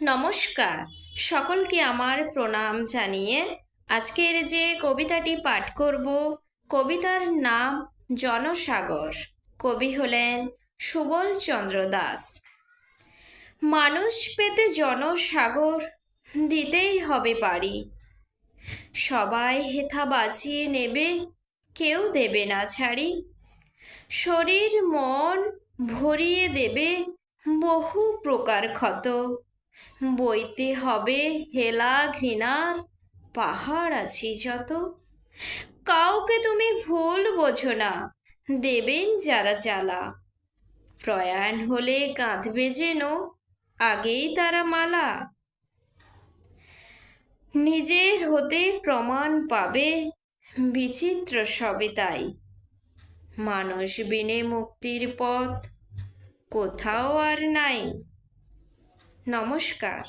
নমস্কার। সকলকে আমার প্রণাম জানিয়ে আজকের যে কবিতাটি পাঠ করব, কবিতার নাম জনসাগর। কবি হলেন সুবল চন্দ্র দাস। মানুষ পেতে জনসাগর দিতেই হবে পারি। সবাই হেথা বাঁচিয়ে নেবে, কেউ দেবে না ছাড়ি। শরীর মন ভরিয়ে দেবে বহু প্রকার ক্ষত। বইতে হবে হেলা ঘৃণার, পাহাড় আছি যত। কাউকে তুমি ভুল বোঝো না, দেবেন যারা জ্বালা। প্রয়াণ হলে কাঁদবে যেন, আগেই তারা মালা। নিজের হতে প্রমাণ পাবে, বিচিত্র সবে তাই। মানুষ বিনে মুক্তির পথ, কোথাও আর নাই। নমস্কার